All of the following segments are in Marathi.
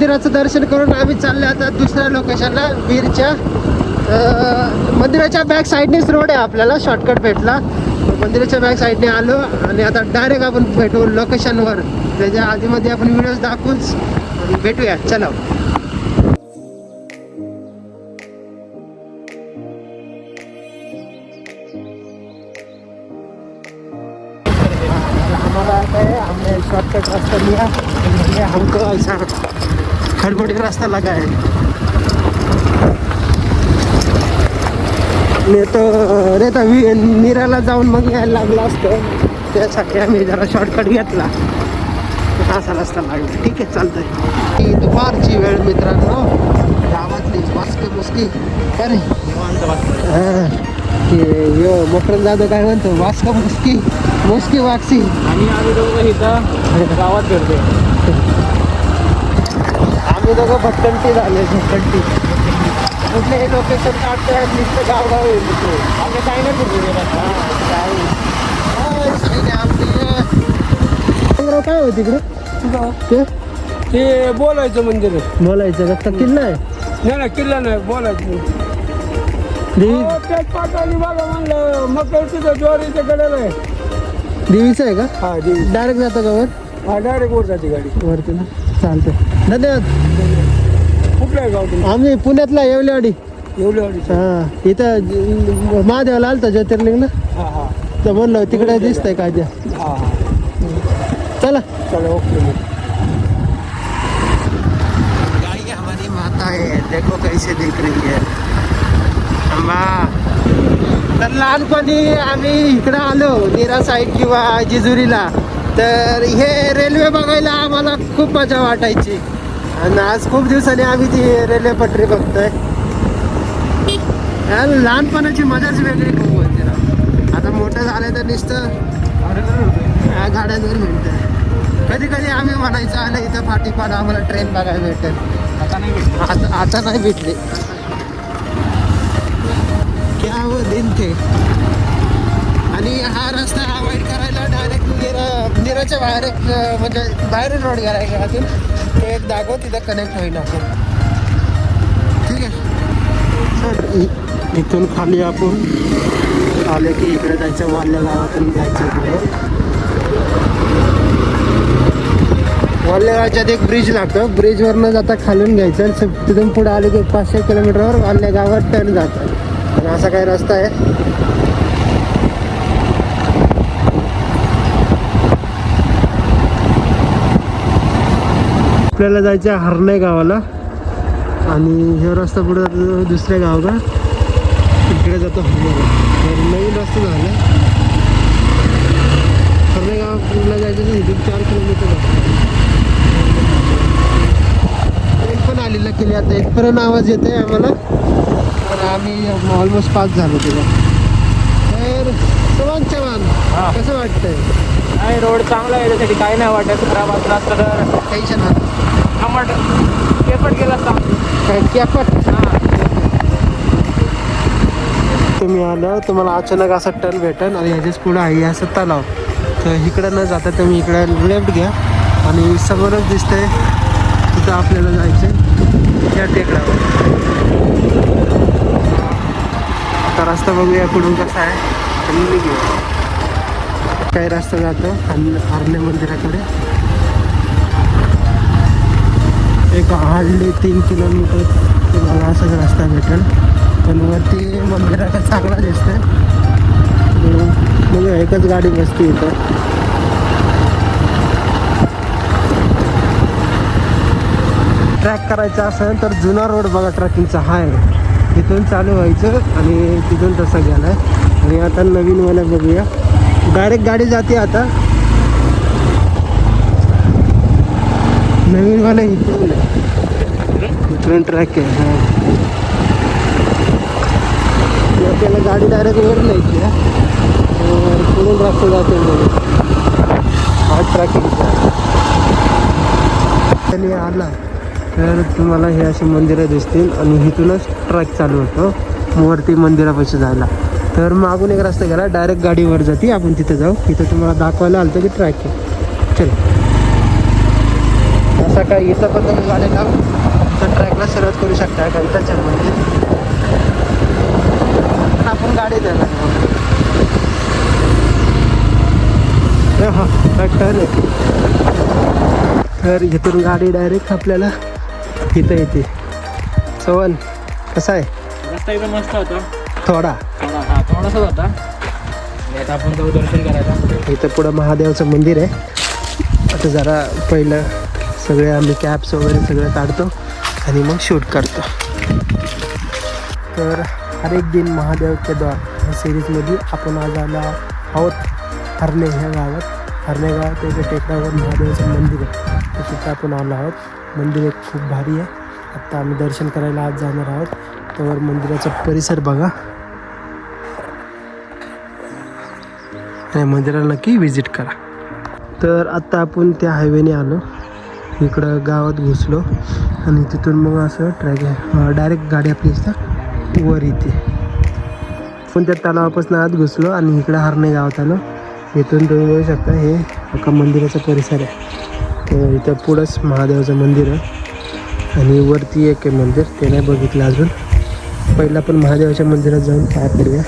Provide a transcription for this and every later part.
मंदिराचं दर्शन करून आम्ही चालले आता दुसऱ्या लोकेशनला वीरच्या. मंदिराच्या बॅक साईडनेच रोड आहे आपल्याला शॉर्टकट भेटला. मंदिराच्या बॅक साईडने आलो आणि आता डायरेक्ट आपण भेटू लोकेशनवर त्याच्या आधीमध्ये आपण व्हिडिओज दाखवूच भेटूया. चला. हमारा आता है हमने शॉर्टकट रास्ता लिया हमको ऐसा खड़बड़ी रास्ता लगा है मी तर रे तर वि- निराला जाऊन मग यायला लागला असतं. त्यासाठी आम्ही जरा शॉर्टकट घेतला. असा रस्ता लागला. ठीक आहे चालतंय. ही दुपारची वेळ मित्रांनो. गावातली वास्के मुस्की अरे. यो मकरन जाधव काय म्हणतो? वास्का मुस्की मुस्की वाक्सी आणि आम्ही दोघं इथं गावात फिरतोय आम्ही दोघं भटकंटी झाले भटकंटी कुठले हे लोकेशन काढतोय नुसतं गावगाव येईल तिथे. आम्ही काही नाही गेलो. हा. हा. डोंगरावर काय होती इकडे ते? ते बोलायचं मंदिर. बोलायचं का? किल्ला आहे. नाही ना किल्ला नाही बोलायचं. देवी हो, बघा म्हणलं मग तिथं ज्वारीच्या कडेला आहे? देवीचं आहे का? हा देवी. डायरेक्ट जातं का वर? हा डायरेक्ट वर जाते गाडी. वरती ना? चालतंय. धन्यवाद. कुठलं आहे गाव तुम्ही आम्ही पुण्यातला येवलेवाडी. गाडी हा इथं महादेवाला आलता ज्योतिर्लिंग ना हा हा. तर म्हणलं तिकडे दिसतंय काय ते. हा हा. चला. चला ओके. मग गाय हमारी माता है देखो कैसे दिख रही है। अम्मा तर लहानपणी आम्ही इकडं आलो नीरा साईड किंवा जेजुरीला. तर हे रेल्वे बघायला आम्हाला खूप मजा वाटायची. आणि आज खूप दिवसांनी आम्ही ती रेल्वे पटरी बघतोय. लहानपणाची मजाच वेगळी खूप होती ना. आता मोठं झालं तर नुसतं गाड्यांवर मिळतंय. कधी कधी आम्ही म्हणायचं आलं इथं पाठीपाठ आम्हाला ट्रेन बघायला भेटेल. आता नाही आता आता नाही भेटली. क्या वो दिन थे? आणि हा रस्ता अवॉइड करायला डायरेक्ट निरा निराच्या बाहेर एक म्हणजे बाहेरून रोड आहे घरातून तो एक दाखव तिथं कनेक्ट होईल आपण ठीक आहे. इथून खाली आपण आले की इकडे जायचं वाल्या गावातून जायचं इकडे. वाल्यगावच्यात एक ब्रिज लागतं. ब्रिजवरनं जाता खालून घ्यायचं तिथून पुढे आले की पाचशे किलोमीटरवर वाल्या गावात टर्न जातं. आणि असा काही रस्ता आहे. आपल्याला जायचं आहे हरणे गावाला. आणि हे रस्ता पुढे जातो दुसऱ्या गाव का इकडे जातो हरणे तर नवीन रस्ता झाला. हरणे गावाला जायचं तर इथून चार किलोमीटर आहे ट्रेन पण आलेला केली आता. इथपर्यंत आवाज येते आम्हाला. तर आम्ही ऑलमोस्ट पास झालो तिला तर चव्हाण चव्हाण हा. कसं वाटतंय? नाही रोड चांगला आहे त्यासाठी काही नाही वाटत. खराब असला तर टेन्शन पेपट गेला काय कॅपट हा. तुम्ही आल्यावर तुम्हाला अचानक असा टर्न भेटेल आणि ह्याच्याच पुढं आहे असं तलाव. तर इकडं न जाता तुम्ही इकडं लेफ्ट घ्या आणि समोरच दिसतंय तिथं आपल्याला जायचं आहे त्या टेकडावर आता रस्ता बघूया कुठून कसा आहे आणि निघूया. काही रस्ता जातो? हरणे मंदिराकडे. एक हार्डली तीन किलोमीटर तुम्हाला असाच रस्ता भेटेल. पण वरती मंदिराचा चांगला दिसते म्हणजे एकच गाडी बसते इथं. ट्रॅक करायचा असेल तर जुना रोड बघा ट्रॅकिंगचा हा आहे तिथून चालू व्हायचं आणि तिथून तसं गेलाय आणि आता नवीन वाला बघूया. डायरेक्ट गाडी जाते आता. नवीन वाला इथून. आहे. ट्रॅक आहे हा. आपल्याला गाडी डायरेक्ट वर न्यायची आहे तर पुढून रस्ता जाते म्हणून हा ट्रॅकिंग त्यांनी आला तर तुम्हाला हे अशी मंदिरं दिसतील आणि इथूनच ट्रॅक चालू होतो. वरती मंदिरापाशी जायला. तर मागून एक रस्ता गेला डायरेक्ट गाडीवर जाते. आपण तिथे जाऊ. तिथं तुम्हाला दाखवायला आलं की ट्रॅक आहे. चल. सकाळी इथं पण तुम्ही गाडी लावून तर ट्रॅकला सुरुवात करू शकता गणिताच्या मंदिर आपण गाडी द्यायला हा ट्रॅक्टर तर इथून गाडी डायरेक्ट आपल्याला इथं येते. चव्हाण कसा आहे? रस्ता एकदम मस्त होता. थोडा. थोडा हा थोडासा होता. आता आपण जाऊ दर्शन करायला. इथं पुढं महादेवाचं मंदिर आहे. आता जरा पहिलं सगळे आम्ही कॅप्स वगैरे सगळं काढतो आणि मग शूट करतो. तर हर एक दिन महादेव के द्वार या सिरीजमध्ये आपण आज आलो आहोत हरणे ह्या गावात. हरणे गावात एक टेकडावर महादेवाचं मंदिर आहे. तर तिथं आपण आलो आहोत. मंदिर एक खूप भारी आहे. आत्ता आम्ही दर्शन करायला आज जाणार आहोत. तर मंदिराचा परिसर बघा. आणि मंदिराला नक्की व्हिजिट करा. तर आत्ता आपण त्या हायवेने आलो. इकडं गावात घुसलो आणि तिथून मग असं ट्रॅक डायरेक्ट गाडी आपली इथं वर येते. पण त्या तलावापासून आत घुसलो आणि इकडं हरणे गावात आलो. इथून तुम्ही बघू शकता हे एका मंदिराचा परिसर आहे. इथं पुढंच महादेवाचं मंदिर आहे. आणि वरती एक आहे मंदिर ते नाही बघितलं अजून. पहिलं आपण महादेवाच्या मंदिरात जाऊन पाय पडूया.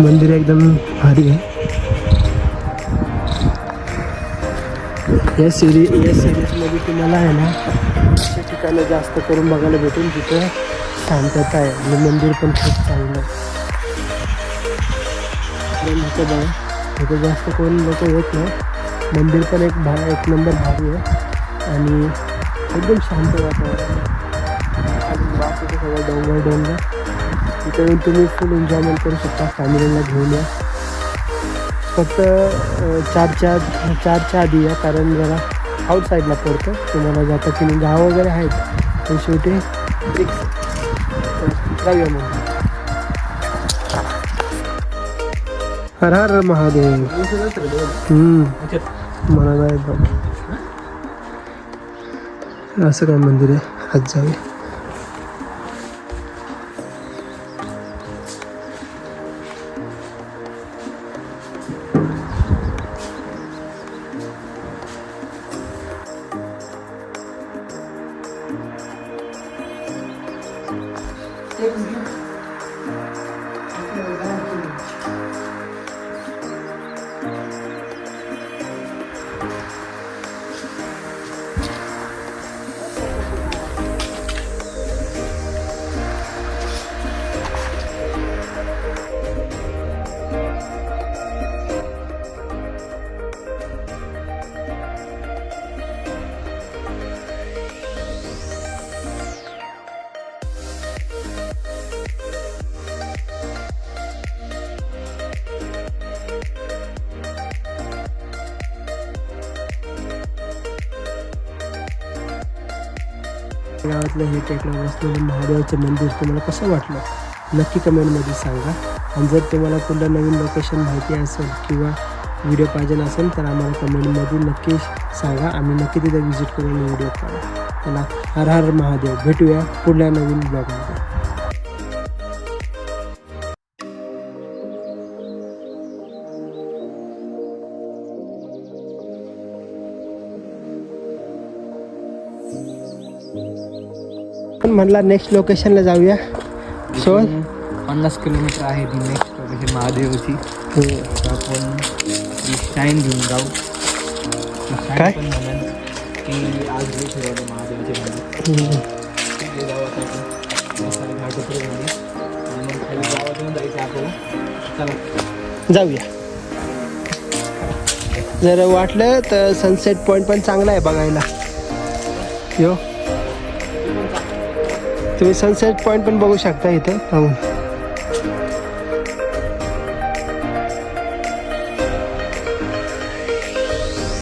मंदिर एकदम भारी आहे. या सिरी या सिरीजमध्ये तुम्हाला आहे ना अशा ठिकाणी जास्त करून बघायला भेटेल तिथं शांतता आहे. आणि मंदिर पण खूप चांगलं आहे. तिथं बघा जास्त करून लोक येत नाही. मंदिर पण एक भा एक नंबर भारी आहे. आणि एकदम शांत वातावरण आहे. सगळं डोंगर डोंगर तिथं येऊन तुम्ही फुल एन्जॉयमेंट करू शकता. फॅमिलीला घेऊन या. फक्त चारच्या चारच्या आधी या कारण जरा आउट साईडला पडतं. तुम्हाला जाता की नाही गाव वगैरे आहेत पण शेवटी जाऊया मग हर हर महादेव. मला जायचं असं काय मंदिर आहे? आज जाऊया. 그 गावातलं हे टेकडावर असलेलं महादेवाचं मंदिर तुम्हाला कसं वाटलं? नक्की कमेंटमध्ये सांगा. आणि जर तुम्हाला कुठलं नवीन लोकेशन माहिती असेल किंवा व्हिडिओ पाहिजे असेल तर आम्हाला कमेंटमध्ये नक्की सांगा. आम्ही नक्की तिथे व्हिजिट करून व्हिडिओ काढू. त्याला हर हर महादेव. भेटूया पुढल्या नवीन ब्लॉगमध्ये म्हणला नेक्स्ट लोकेशनला जाऊया. सो पन्नास किलोमीटर आहे ती नेक्स्ट लोकेशन महादेवची. आता आपण शाईन घेऊन जाऊ. काय? पण की आज जायचं चला. जाऊया. जर वाटलं तर सनसेट पॉईंट पण चांगला आहे बघायला. यो. तुम्ही सनसेट पॉईंट पण बघू शकता इथे. पाहून